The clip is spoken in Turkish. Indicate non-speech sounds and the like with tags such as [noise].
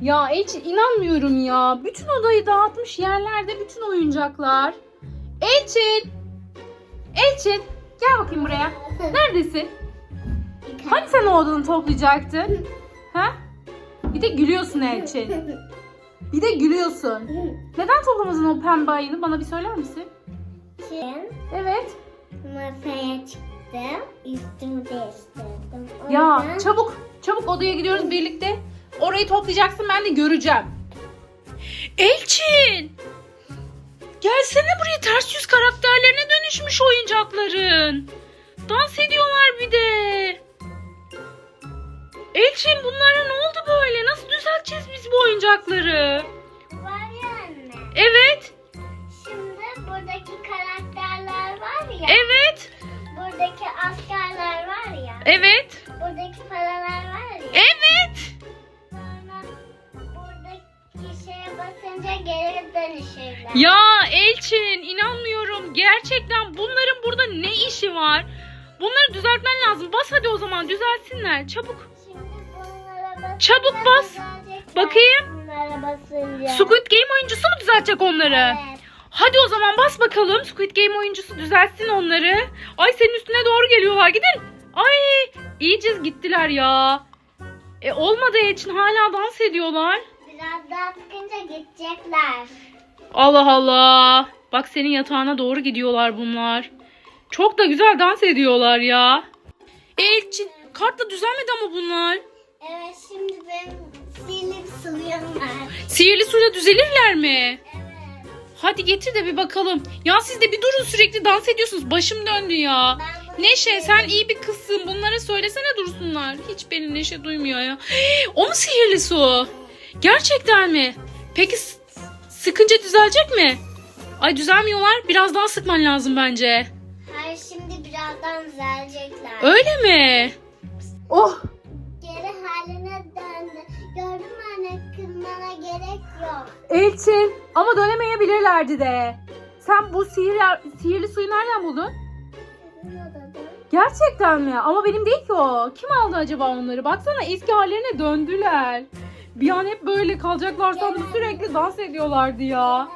Ya Elçin inanmıyorum ya. Bütün odayı dağıtmış yerlerde bütün oyuncaklar. Elçin! Elçin! Gel bakayım buraya. Neredesin? Hani sen o odanı toplayacaktın? Ha? Bir de gülüyorsun Elçin. Bir de gülüyorsun. Neden toplamadın o pembe ayını? Bana bir söyler misin? Şimdi Evet. masaya çıktım. Üstümü değiştirdim. Ya çabuk çabuk odaya gidiyoruz birlikte. Orayı toplayacaksın ben de göreceğim. Elçin! Gelsene buraya ters yüz karakterlerine dönüşmüş oyuncakların. Dans ediyorlar bir de. Elçin bunlara ne oldu böyle? Nasıl düzelteceğiz biz bu oyuncakları? Var ya anne. Evet, Şimdi buradaki karakterler var ya. evet, Buradaki askerler var ya. evet, Buradaki paralar var ya. evet. Geri dönüşürler. Ya Elçin inanmıyorum. Gerçekten bunların burada ne işi var? Bunları düzeltmen lazım. Bas hadi o zaman düzeltsinler. Çabuk. Çabuk bas. Bakayım. Squid Game oyuncusu mu düzeltecek onları? Evet. Hadi o zaman bas bakalım. Squid Game oyuncusu düzeltsin onları. Ay senin üstüne doğru geliyorlar. Gidin. Ay iyice gittiler ya. E olmadı Elçin hala dans ediyorlar. Biraz daha sıkınca gidecekler. Allah Allah. Bak senin yatağına doğru gidiyorlar bunlar. Çok da güzel dans ediyorlar ya. Elçin kartla düzelmedi ama bunlar. Evet şimdi benim silip sılıyorum var. Sihirli suyla düzelirler mi? Evet. Hadi getir de bir bakalım. Ya siz de bir durun sürekli dans ediyorsunuz. Başım döndü ya. Ben Neşe sen iyi bir kızsın. Bunlara söylesene dursunlar. Hiç beni Neşe duymuyor ya. [gasps] O mu sihirli su? Gerçekten mi? Peki sıkınca düzelecek mi? Ay düzelmiyorlar. Biraz daha sıkman lazım bence. Hayır şimdi birazdan düzelecekler. Öyle mi? Oh. Geri haline döndü. Gördün mü anne kızmana gerek yok. Elçin ama dönemeyebilirlerdi de. Sen bu sihir, sihirli suyu nereden buldun? Gerçekten mi? Ama benim değil ki o. Kim aldı acaba onları? Baksana eski hallerine döndüler. Bir an hep böyle kalacaklar sandım sürekli dans ediyorlardı ya.